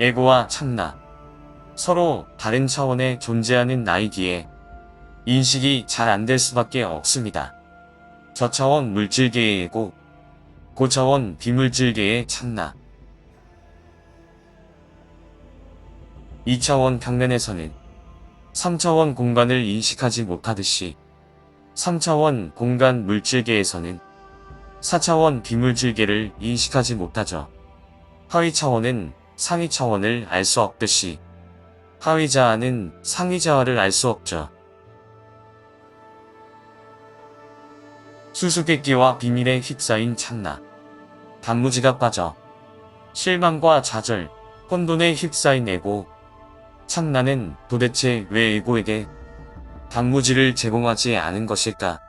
에고와 참나. 서로 다른 차원에 존재하는 나이기에 인식이 잘 안 될 수밖에 없습니다. 저차원 물질계의 에고, 고차원 비물질계의 참나. 2차원 평면에서는 3차원 공간을 인식하지 못하듯이 3차원 공간 물질계에서는 4차원 비물질계를 인식하지 못하죠. 하위 차원은 상위 차원을 알 수 없듯이 하위 자아는 상위 자아를 알 수 없죠. 수수께끼와 비밀에 휩싸인 참나. 단무지가 빠져 실망과 좌절, 혼돈에 휩싸인 에고. 참나는 도대체 왜 에고에게 단무지를 제공하지 않은 것일까?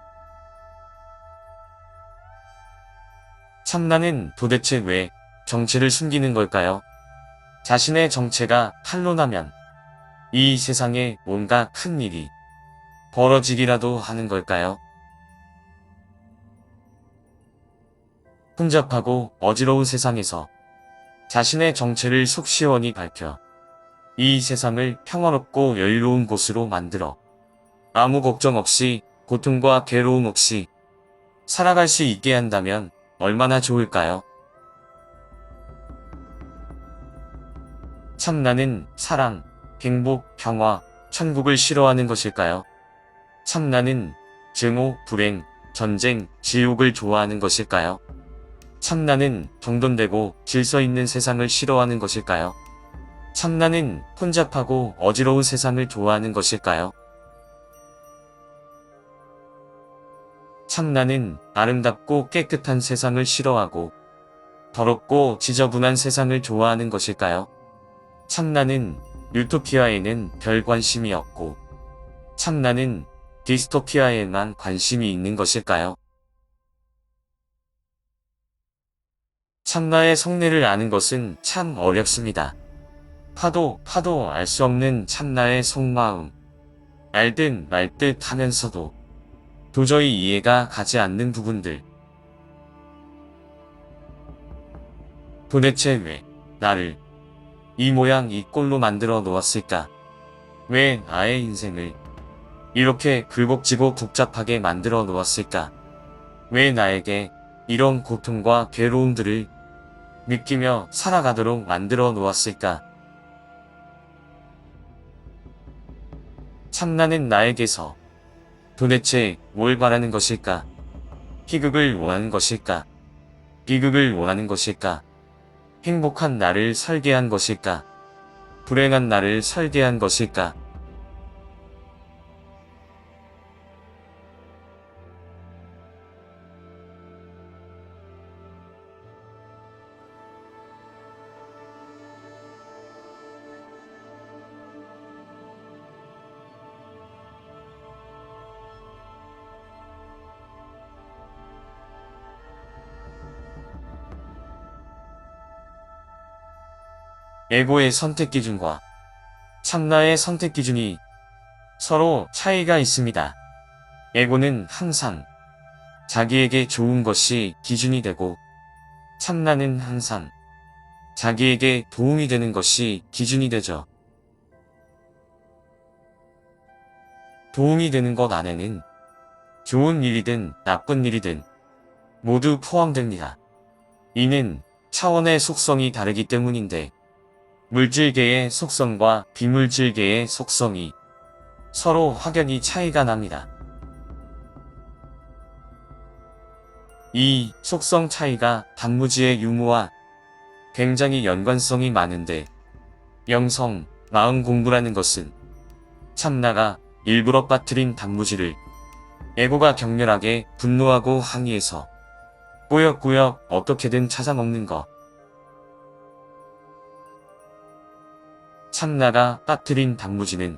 참나는 도대체 왜 정체를 숨기는 걸까요? 자신의 정체가 탄로나면 이 세상에 뭔가 큰 일이 벌어지기라도 하는 걸까요? 혼잡하고 어지러운 세상에서 자신의 정체를 속 시원히 밝혀 이 세상을 평화롭고 여유로운 곳으로 만들어 아무 걱정 없이 고통과 괴로움 없이 살아갈 수 있게 한다면 얼마나 좋을까요? 참나는 사랑, 행복, 평화, 천국을 싫어하는 것일까요? 참나는 증오, 불행, 전쟁, 지옥을 좋아하는 것일까요? 참나는 정돈되고 질서 있는 세상을 싫어하는 것일까요? 참나는 혼잡하고 어지러운 세상을 좋아하는 것일까요? 참나는 아름답고 깨끗한 세상을 싫어하고 더럽고 지저분한 세상을 좋아하는 것일까요? 참나는 유토피아에는 별 관심이 없고 참나는 디스토피아에만 관심이 있는 것일까요? 참나의 성내를 아는 것은 참 어렵습니다. 파도 파도 알 수 없는 참나의 속마음. 알듯 말듯 하면서도 도저히 이해가 가지 않는 부분들. 도대체 왜 나를 이 모양 이 꼴로 만들어 놓았을까? 왜 나의 인생을 이렇게 굴곡지고 복잡하게 만들어 놓았을까? 왜 나에게 이런 고통과 괴로움들을 느끼며 살아가도록 만들어 놓았을까? 참나는 나에게서 도대체 뭘 바라는 것일까? 희극을 원하는 것일까? 비극을 원하는 것일까? 행복한 나를 설계한 것일까? 불행한 나를 설계한 것일까? 에고의 선택 기준과 참나의 선택 기준이 서로 차이가 있습니다. 에고는 항상 자기에게 좋은 것이 기준이 되고 참나는 항상 자기에게 도움이 되는 것이 기준이 되죠. 도움이 되는 것 안에는 좋은 일이든 나쁜 일이든 모두 포함됩니다. 이는 차원의 속성이 다르기 때문인데 물질계의 속성과 비물질계의 속성이 서로 확연히 차이가 납니다. 이 속성 차이가 단무지의 유무와 굉장히 연관성이 많은데 영성, 마음 공부라는 것은 참나가 일부러 빠뜨린 단무지를 에고가 격렬하게 분노하고 항의해서 꾸역꾸역 어떻게든 찾아 먹는 것. 참나가 빠뜨린 단무지는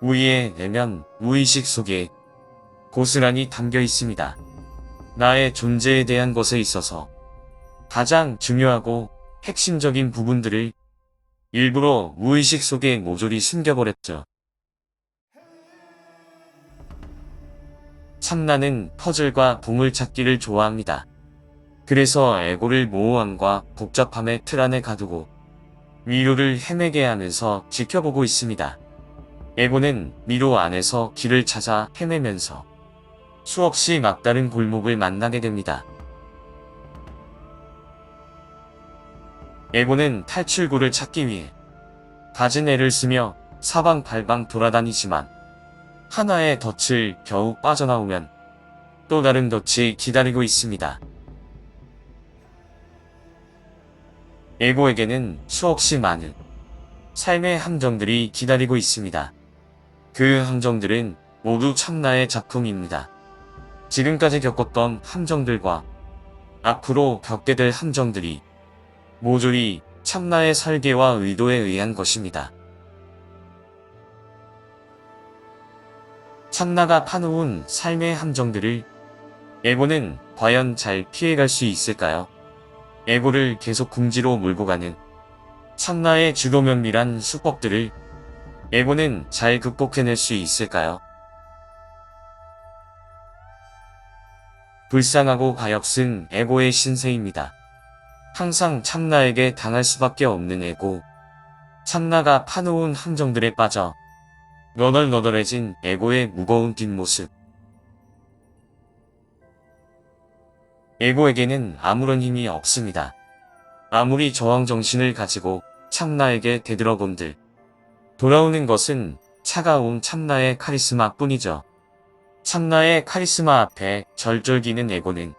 우리의 내면 무의식 속에 고스란히 담겨 있습니다. 나의 존재에 대한 것에 있어서 가장 중요하고 핵심적인 부분들을 일부러 무의식 속에 모조리 숨겨버렸죠. 참나는 퍼즐과 보물 찾기를 좋아합니다. 그래서 에고를 모호함과 복잡함의 틀 안에 가두고 위로를 헤매게 하면서 지켜보고 있습니다. 에고는 미로 안에서 길을 찾아 헤매면서 수없이 막다른 골목을 만나게 됩니다. 에고는 탈출구를 찾기 위해 가진 애를 쓰며 사방팔방 돌아다니지만 하나의 덫을 겨우 빠져나오면 또 다른 덫이 기다리고 있습니다. 에고에게는 수없이 많은 삶의 함정들이 기다리고 있습니다. 그 함정들은 모두 참나의 작품입니다. 지금까지 겪었던 함정들과 앞으로 겪게 될 함정들이 모조리 참나의 설계와 의도에 의한 것입니다. 참나가 파놓은 삶의 함정들을 에고는 과연 잘 피해갈 수 있을까요? 에고를 계속 궁지로 몰고 가는 참나의 주도 면밀한 수법들을 에고는 잘 극복해낼 수 있을까요? 불쌍하고 가엾은 에고의 신세입니다. 항상 참나에게 당할 수밖에 없는 에고. 참나가 파놓은 함정들에 빠져 너덜너덜해진 에고의 무거운 뒷모습. 에고에게는 아무런 힘이 없습니다. 아무리 저항 정신을 가지고 참나에게 되들어본들. 돌아오는 것은 차가운 참나의 카리스마 뿐이죠. 참나의 카리스마 앞에 절절기는 에고는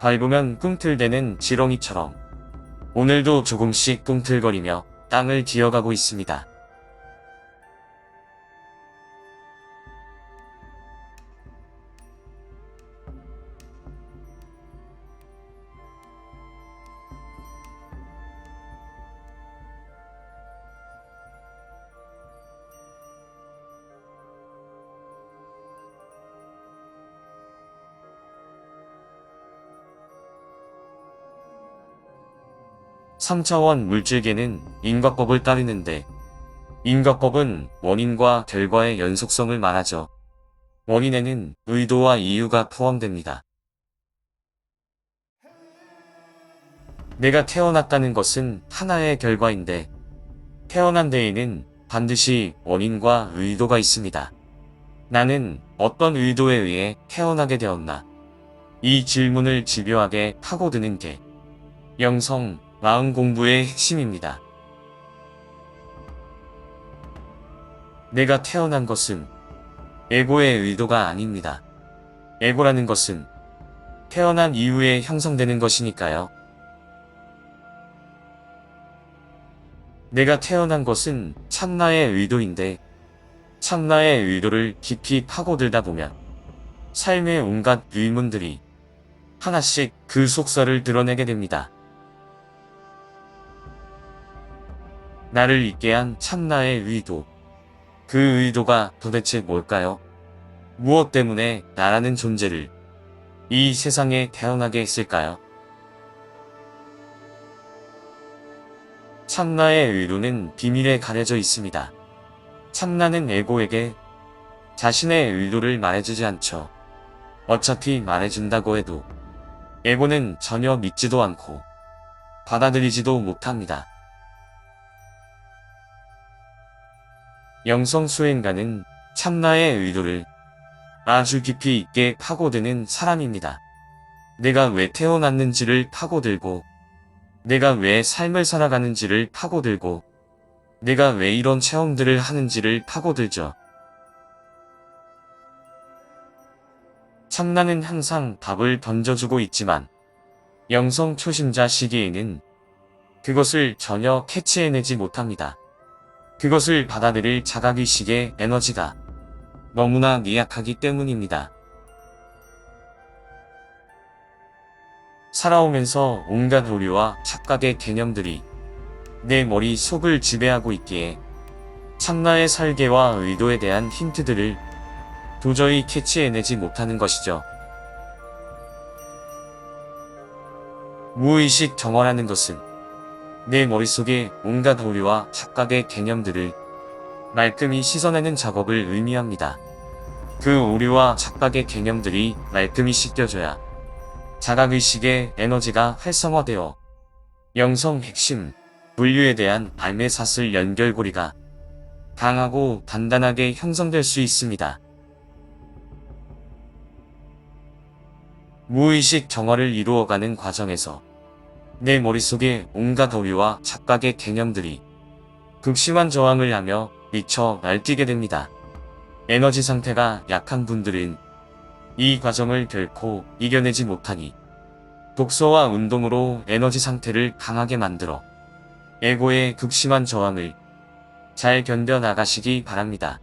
밟으면 꿈틀대는 지렁이처럼 오늘도 조금씩 꿈틀거리며 땅을 기어가고 있습니다. 삼차원 물질계는 인과법을 따르는데 인과법은 원인과 결과의 연속성을 말하죠. 원인에는 의도와 이유가 포함됩니다. 내가 태어났다는 것은 하나의 결과인데 태어난 데에는 반드시 원인과 의도가 있습니다. 나는 어떤 의도에 의해 태어나게 되었나? 이 질문을 집요하게 파고드는 게 영성, 마음 공부의 핵심입니다. 내가 태어난 것은 에고의 의도가 아닙니다. 에고라는 것은 태어난 이후에 형성되는 것이니까요. 내가 태어난 것은 참나의 의도인데 참나의 의도를 깊이 파고들다 보면 삶의 온갖 의문들이 하나씩 그 속살을 드러내게 됩니다. 나를 있게 한 참나의 의도. 그 의도가 도대체 뭘까요? 무엇 때문에 나라는 존재를 이 세상에 태어나게 했을까요? 참나의 의도는 비밀에 가려져 있습니다. 참나는 에고에게 자신의 의도를 말해주지 않죠. 어차피 말해준다고 해도 에고는 전혀 믿지도 않고 받아들이지도 못합니다. 영성 수행가는 참나의 의도를 아주 깊이 있게 파고드는 사람입니다. 내가 왜 태어났는지를 파고들고, 내가 왜 삶을 살아가는지를 파고들고, 내가 왜 이런 체험들을 하는지를 파고들죠. 참나는 항상 답을 던져주고 있지만, 영성 초심자 시기에는 그것을 전혀 캐치해내지 못합니다. 그것을 받아들일 자각의식의 에너지가 너무나 미약하기 때문입니다. 살아오면서 온갖 오류와 착각의 개념들이 내 머릿속을 지배하고 있기에 참나의 설계와 의도에 대한 힌트들을 도저히 캐치해내지 못하는 것이죠. 무의식 정화라는 것은 내 머릿속에 온갖 오류와 착각의 개념들을 말끔히 씻어내는 작업을 의미합니다. 그 오류와 착각의 개념들이 말끔히 씻겨져야 자각의식의 에너지가 활성화되어 영성 핵심, 물류에 대한 발매사슬 연결고리가 강하고 단단하게 형성될 수 있습니다. 무의식 정화를 이루어가는 과정에서 내 머릿속에 온갖 오류와 착각의 개념들이 극심한 저항을 하며 미쳐 날뛰게 됩니다. 에너지 상태가 약한 분들은 이 과정을 결코 이겨내지 못하니 독서와 운동으로 에너지 상태를 강하게 만들어 에고의 극심한 저항을 잘 견뎌 나가시기 바랍니다.